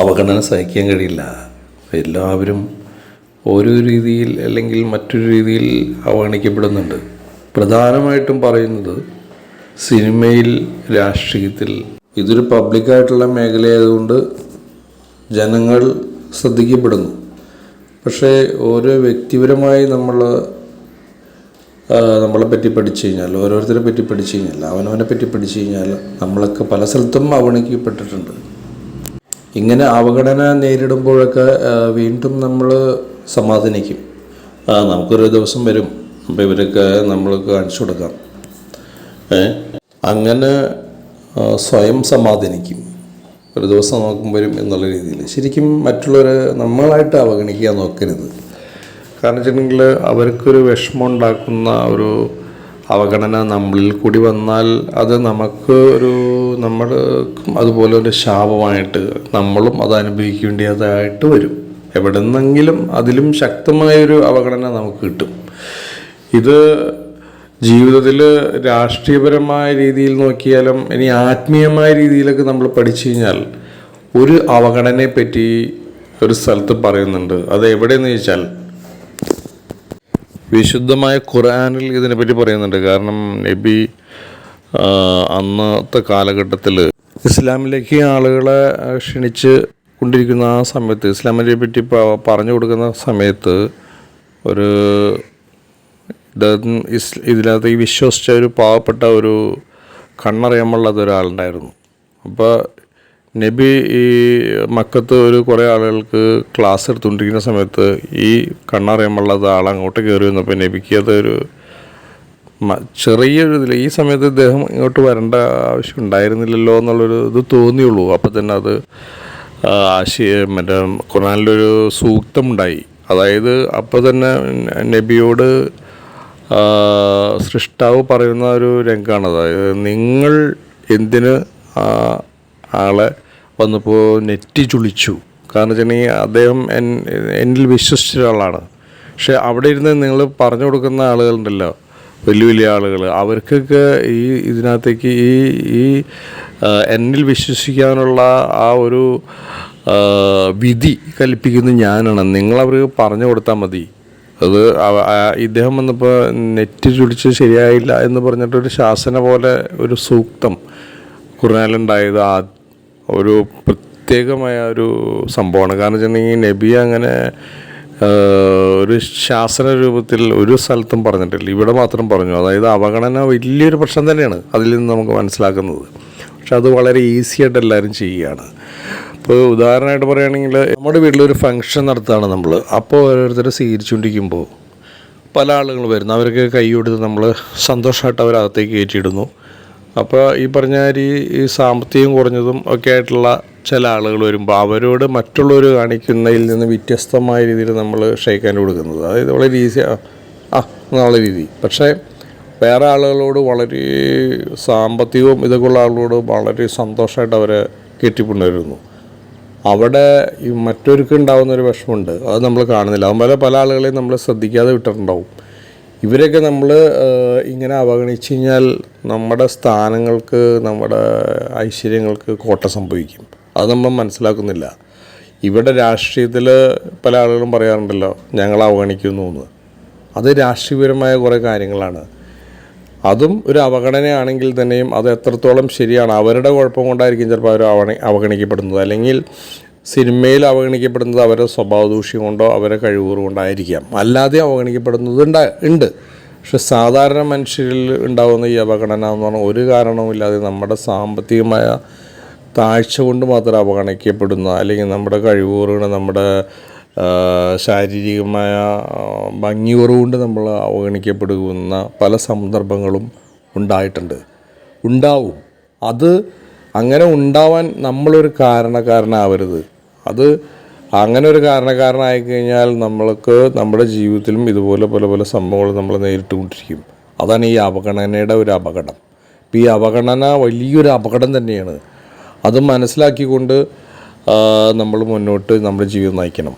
അവഗണന സഹിക്കാൻ കഴിയില്ല. എല്ലാവരും ഓരോ രീതിയിൽ അല്ലെങ്കിൽ മറ്റൊരു രീതിയിൽ അവഗണിക്കപ്പെടുന്നുണ്ട്. പ്രധാനമായിട്ടും പറയുന്നത് സിനിമയിൽ രാഷ്ട്രീയത്തിൽ. ഇതൊരു പബ്ലിക്കായിട്ടുള്ള മേഖലയായതുകൊണ്ട് ജനങ്ങൾ ശ്രദ്ധിക്കപ്പെടുന്നു. പക്ഷേ ഓരോ വ്യക്തിപരമായി നമ്മൾ നമ്മളെ പറ്റി പഠിച്ചു കഴിഞ്ഞാൽ ഓരോരുത്തരെ പറ്റി പഠിച്ചു കഴിഞ്ഞാൽ അവനവനെ പറ്റി പഠിച്ചു കഴിഞ്ഞാൽ നമ്മളൊക്കെ പല സ്ഥലത്തും അവഗണിക്കപ്പെട്ടിട്ടുണ്ട്. ഇങ്ങനെ അവഗണന നേരിടുമ്പോഴൊക്കെ വീണ്ടും നമ്മൾ സമാധാനിക്കും. നമുക്കൊരു ദിവസം വരും. അപ്പോൾ ഇവരൊക്കെ നമ്മൾ കാണിച്ചു കൊടുക്കാം. അങ്ങനെ സ്വയം സമാധാനിക്കും. ഒരു ദിവസം നോക്കും വരും എന്നുള്ള രീതിയിൽ ശരിക്കും മറ്റുള്ളവരെ നമ്മളായിട്ട് അവഗണിക്കാൻ നോക്കരുത്. കാരണം വെച്ചിട്ടുണ്ടെങ്കിൽ അവർക്കൊരു വിഷമം ഉണ്ടാക്കുന്ന ഒരു അവഗണന നമ്മളിൽ കൂടി വന്നാൽ അത് നമുക്ക് ഒരു നമ്മൾക്കും അതുപോലെ ഒരു ശാപമായിട്ട് നമ്മളും അത് അനുഭവിക്കേണ്ടതായിട്ട് വരും. എവിടെ നിന്നെങ്കിലും അതിലും ശക്തമായൊരു അവഗണന നമുക്ക് കിട്ടും. ഇത് ജീവിതത്തിൽ രാഷ്ട്രീയപരമായ രീതിയിൽ നോക്കിയാലും ഇനി ആത്മീയമായ രീതിയിലൊക്കെ നമ്മൾ പഠിച്ചു കഴിഞ്ഞാൽ ഒരു അവഗണനയെ പറ്റി ഒരു സ്ഥലത്ത് പറയുന്നുണ്ട്. അത് എവിടെയെന്ന് ചോദിച്ചാൽ വിശുദ്ധമായ ഖുർആനിൽ ഇതിനെപ്പറ്റി പറയുന്നുണ്ട്. കാരണം നബി അന്നത്തെ കാലഘട്ടത്തിൽ ഇസ്ലാമിലേക്ക് ആളുകളെ ക്ഷണിച്ച് കൊണ്ടിരിക്കുന്ന ആ സമയത്ത് ഇസ്ലാമിനെ പറ്റി പറഞ്ഞു കൊടുക്കുന്ന സമയത്ത് ഒരു ഇസ് ഇതിനകത്ത് ഈ വിശ്വസിച്ച ഒരു പാവപ്പെട്ട ഒരു കണ്ണറിയാമുള്ളത് ഒരാളുണ്ടായിരുന്നു. അപ്പോൾ നബി ഈ മക്കത്ത് ഒരു കുറേ ആളുകൾക്ക് ക്ലാസ് എടുത്തുകൊണ്ടിരിക്കുന്ന സമയത്ത് ഈ കണ്ണറിയമുള്ളത് ആൾ അങ്ങോട്ട് കയറി വന്നപ്പോൾ നബിക്ക് അതൊരു ചെറിയൊരു ഇതിൽ ഈ സമയത്ത് ഇദ്ദേഹം ഇങ്ങോട്ട് വരേണ്ട ആവശ്യം ഉണ്ടായിരുന്നില്ലല്ലോ എന്നുള്ളൊരു ഇത് തോന്നിയുള്ളൂ. അപ്പോൾ തന്നെ അത് ആശയ മറ്റേ ഖുറാനിലൊരു സൂക്തമുണ്ടായി. അതായത് അപ്പോൾ തന്നെ നബിയോട് സൃഷ്ടാവ് പറയുന്ന ഒരു രംഗമാണ് അതായത് നിങ്ങൾ എന്തിന് ആളെ വന്നപ്പോൾ നെറ്റി ചുളിച്ചു. കാരണം വെച്ചിട്ടുണ്ടെങ്കിൽ അദ്ദേഹം എന്നിൽ വിശ്വസിച്ച ഒരാളാണ്. പക്ഷെ അവിടെ ഇരുന്ന് നിങ്ങൾ പറഞ്ഞു കൊടുക്കുന്ന ആളുകളുണ്ടല്ലോ വലിയ വലിയ ആളുകൾ അവർക്കൊക്കെ ഈ ഇതിനകത്തേക്ക് ഈ ഈ എന്നിൽ വിശ്വസിക്കാനുള്ള ആ ഒരു വിധി കൽപ്പിക്കുന്നത് ഞാനാണ്. നിങ്ങളവർക്ക് പറഞ്ഞു കൊടുത്താൽ മതി. അത് ഇദ്ദേഹം വന്നപ്പോൾ നെറ്റ് ചുടിച്ച് ശരിയായില്ല എന്ന് പറഞ്ഞിട്ടൊരു ശാസന പോലെ ഒരു സൂക്തം കുറഞ്ഞാലുണ്ടായത് ആ ഒരു പ്രത്യേകമായ ഒരു സംഭവമാണ്. കാരണം വെച്ചിട്ടുണ്ടെങ്കിൽ നബി അങ്ങനെ ഒരു ശാസന രൂപത്തിൽ ഒരു സ്ഥലത്തും പറഞ്ഞിട്ടില്ല. ഇവിടെ മാത്രം പറഞ്ഞു. അതായത് അവഗണന വലിയൊരു പ്രശ്നം തന്നെയാണ് അതിൽ നിന്ന് നമുക്ക് മനസ്സിലാക്കുന്നത്. പക്ഷെ അത് വളരെ ഈസി ആയിട്ട് എല്ലാവരും ചെയ്യുകയാണ്. ഇപ്പോൾ ഉദാഹരണമായിട്ട് പറയുകയാണെങ്കിൽ നമ്മുടെ വീട്ടിലൊരു ഫംഗ്ഷൻ നടത്തുകയാണ് നമ്മൾ അപ്പോൾ ഓരോരുത്തർ സ്വീകരിച്ചുകൊണ്ടിരിക്കുമ്പോൾ പല ആളുകൾ വരുന്നു. അവർക്ക് കൈ കൊടുത്ത് നമ്മൾ സന്തോഷമായിട്ട് അവരകത്തേക്ക് കയറ്റിയിടുന്നു. അപ്പോൾ ഈ പറഞ്ഞ ഈ സാമ്പത്തികം കുറഞ്ഞതും ഒക്കെ ആയിട്ടുള്ള ചില ആളുകൾ വരുമ്പോൾ അവരോട് മറ്റുള്ളവർ കാണിക്കുന്നതിൽ നിന്ന് വ്യത്യസ്തമായ രീതിയിൽ നമ്മൾ ഷെയ്ക്കാൻ കൊടുക്കുന്നത്. അതായത് വളരെ ഈസി ആ എന്നുള്ള രീതി. പക്ഷേ വേറെ ആളുകളോട് വളരെ സാമ്പത്തികവും ഇതൊക്കെ ഉള്ള ആളുകളോട് വളരെ സന്തോഷമായിട്ട് അവരെ കെട്ടിക്കൊണ്ടുവരുന്നു അവിടെ ഈ മറ്റൊരുക്കുണ്ടാവുന്നൊരു വിഷമമുണ്ട്. അത് നമ്മൾ കാണുന്നില്ല. അതുപോലെ പല ആളുകളെയും നമ്മൾ ശ്രദ്ധിക്കാതെ വിട്ടിട്ടുണ്ടാവും. ഇവരെയൊക്കെ നമ്മൾ ഇങ്ങനെ അവഗണിച്ച് കഴിഞ്ഞാൽ നമ്മുടെ സ്ഥാനങ്ങൾക്ക് നമ്മുടെ ഐശ്വര്യങ്ങൾക്ക് കോട്ട സംഭവിക്കും. അത് നമ്മൾ മനസ്സിലാക്കുന്നില്ല. ഇവിടെ രാഷ്ട്രീയത്തിൽ പല ആളുകളും പറയാറുണ്ടല്ലോ ഞങ്ങൾ അവഗണിക്കുന്നു എന്ന്. അത് രാഷ്ട്രീയപരമായ കുറേ കാര്യങ്ങളാണ്. അതും ഒരു അവഗണനയാണെങ്കിൽ തന്നെയും അത് എത്രത്തോളം ശരിയാണ് അവരുടെ കുഴപ്പം കൊണ്ടായിരിക്കും ചിലപ്പോൾ അവർ അവഗണിക്കപ്പെടുന്നത്. അല്ലെങ്കിൽ സിനിമയിൽ അവഗണിക്കപ്പെടുന്നത് അവരുടെ സ്വഭാവ ദൂഷ്യം കൊണ്ടോ അവരെ കഴിവുകൾ കൊണ്ടായിരിക്കാം അല്ലാതെ അവഗണിക്കപ്പെടുന്നത് ഉണ്ടാ ഉണ്ട്. പക്ഷെ സാധാരണ മനുഷ്യരിൽ ഉണ്ടാകുന്ന ഈ അവഗണന എന്ന് പറഞ്ഞാൽ ഒരു കാരണവുമില്ലാതെ നമ്മുടെ സാമ്പത്തികമായ താഴ്ച കൊണ്ട് മാത്രം അവഗണിക്കപ്പെടുന്ന അല്ലെങ്കിൽ നമ്മുടെ കഴിവുകൾ നമ്മുടെ ശാരീരികമായ ഭംഗി കുറവുകൊണ്ട് നമ്മൾ അവഗണിക്കപ്പെടുന്ന പല സന്ദർഭങ്ങളും ഉണ്ടായിട്ടുണ്ട്. ഉണ്ടാവും. അത് അങ്ങനെ ഉണ്ടാവാൻ നമ്മളൊരു കാരണക്കാരനാവരുത്. അത് അങ്ങനെ ഒരു കാരണക്കാരനായി കഴിഞ്ഞാൽ നമ്മൾക്ക് നമ്മുടെ ജീവിതത്തിലും ഇതുപോലെ പല പല സംഭവങ്ങൾ നമ്മൾ നേരിട്ട് കൊണ്ടിരിക്കും അതാണ് ഈ അവഗണനയുടെ ഒരു അപകടം. ഇപ്പോൾ ഈ അവഗണന വലിയൊരു അപകടം തന്നെയാണ്. അത് മനസ്സിലാക്കിക്കൊണ്ട് നമ്മൾ മുന്നോട്ട് നമ്മുടെ ജീവിതം നയിക്കണം.